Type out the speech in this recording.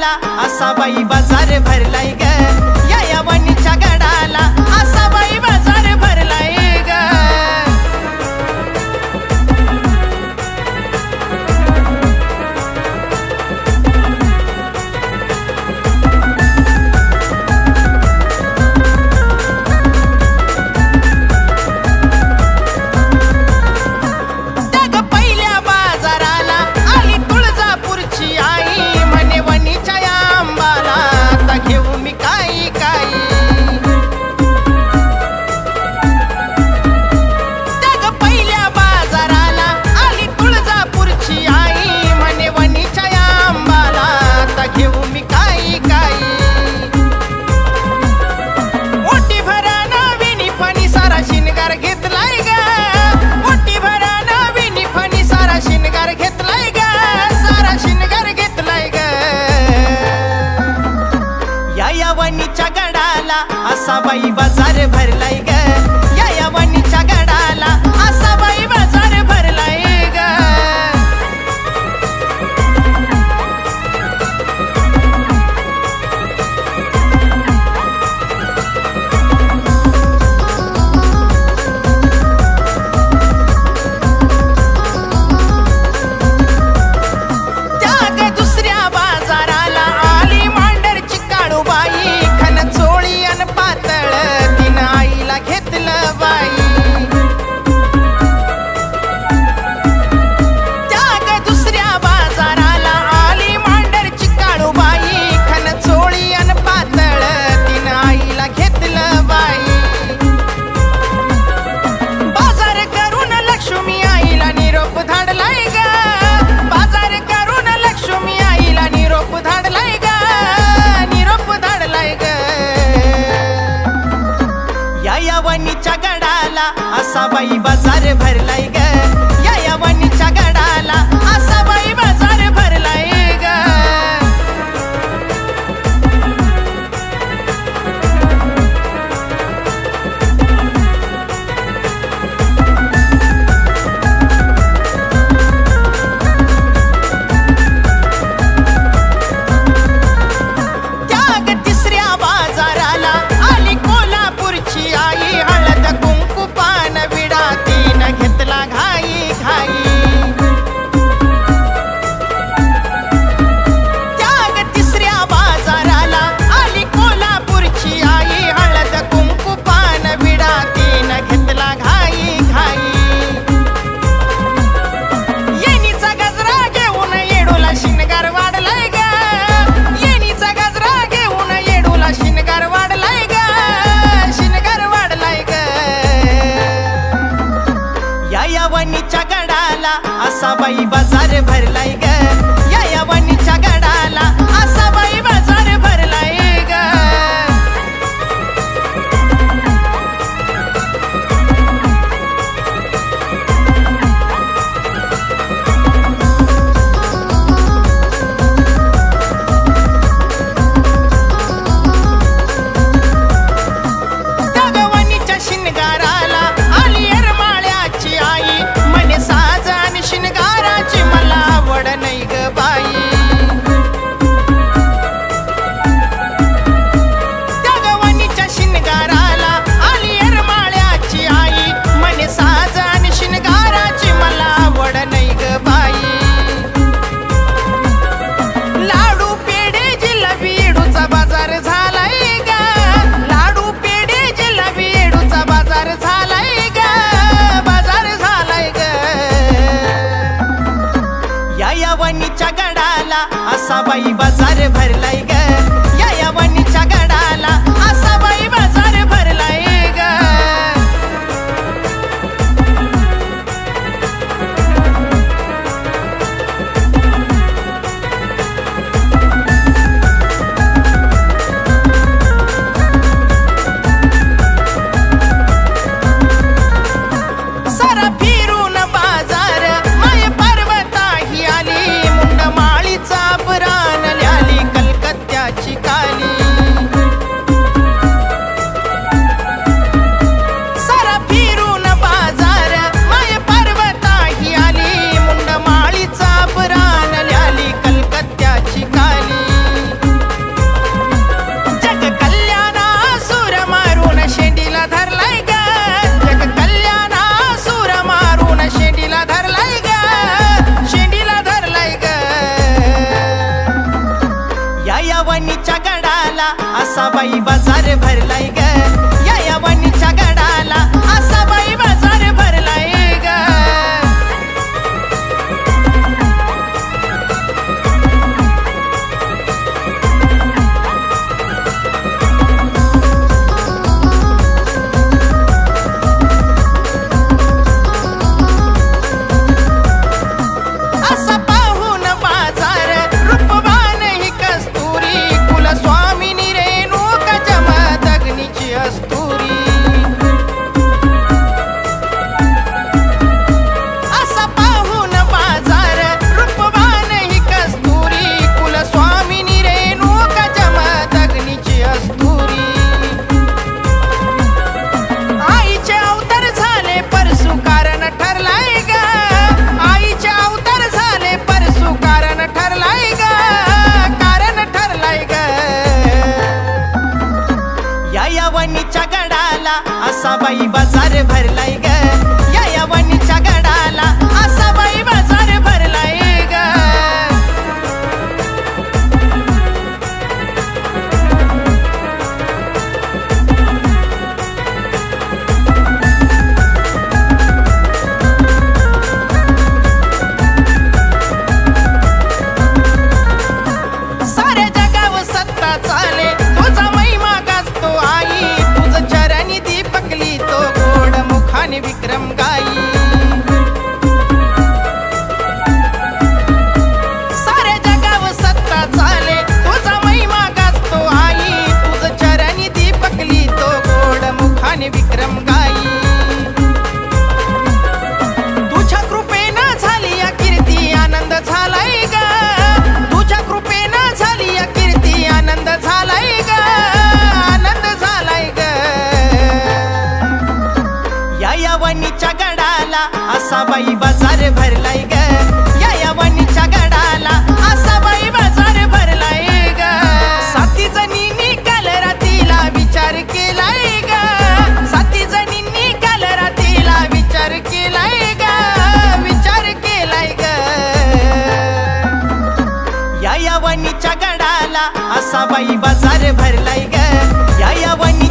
झाला असा बाई बाजार भरलाय गा. वणीच्या गडाला असा बाई बाजार भरलाय ग. या वणीच्या गडाला असा बाई बाजार भरलाय. A saba e बाई बाजार भरलाय ग. भरलाई y va Paraíba आसाबाई बाजार भरलाय ग. या यावणीच्या गडाला आसाबाई बाजार भरलाय ग. साती जणींनी काल रातीला विचार केलाय ग. साती जणींनी काल रातीला विचार केलाय ग. विचार केलाय ग. या यवनीच्या गडाला आसाबाई बाजार भरलाय ग. या यावणी